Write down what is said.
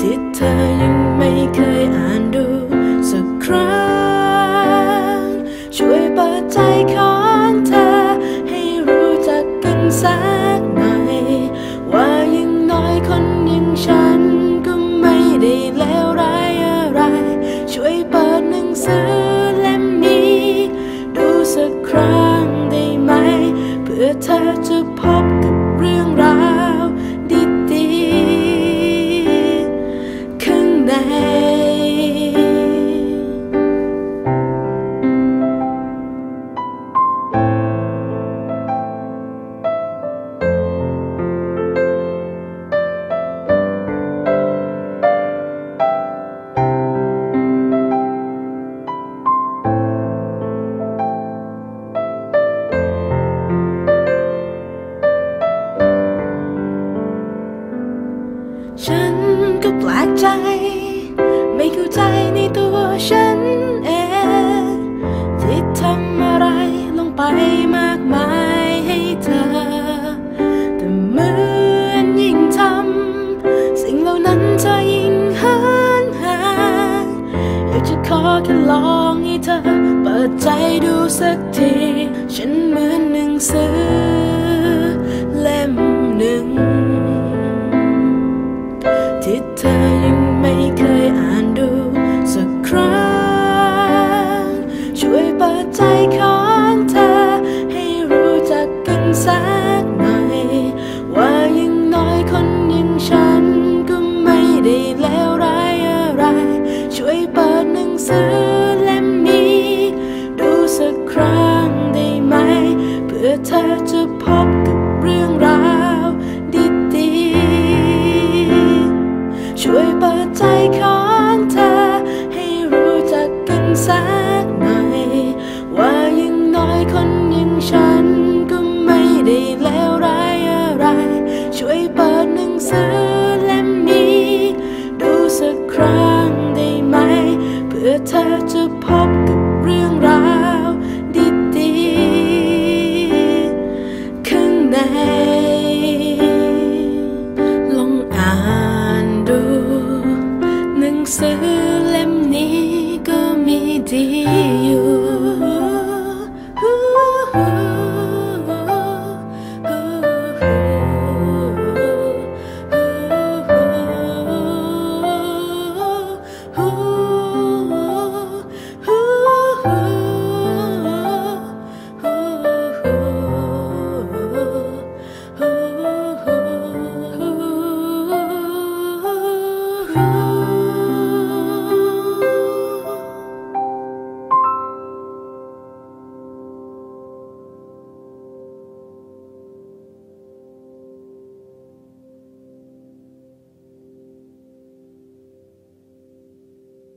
ที่เธอยังไม่เคยอ่านดูสักครั้ง ช่วยเปิดใจของเธอ ให้รู้จักกันสักหน่อยว่ายังน้อยคนอย่างฉันก็ไม่ได้เลวร้ายอะไร ช่วยเปิดหนังสือเล่มนี้ ดูสักครั้งได้ไหม เพื่อเธอจะ ฉันเองที่ทำอะไรลงไปมากมายให้เธอ แต่เหมือนยิ่งทำสิ่งเหล่านั้นเธอยิ่งหันห่างอยากจะขอแค่ลองให้เธอ เปิดใจดูสักที ฉันเหมือนหนังสือ สือเล่มนี้ก็มีดี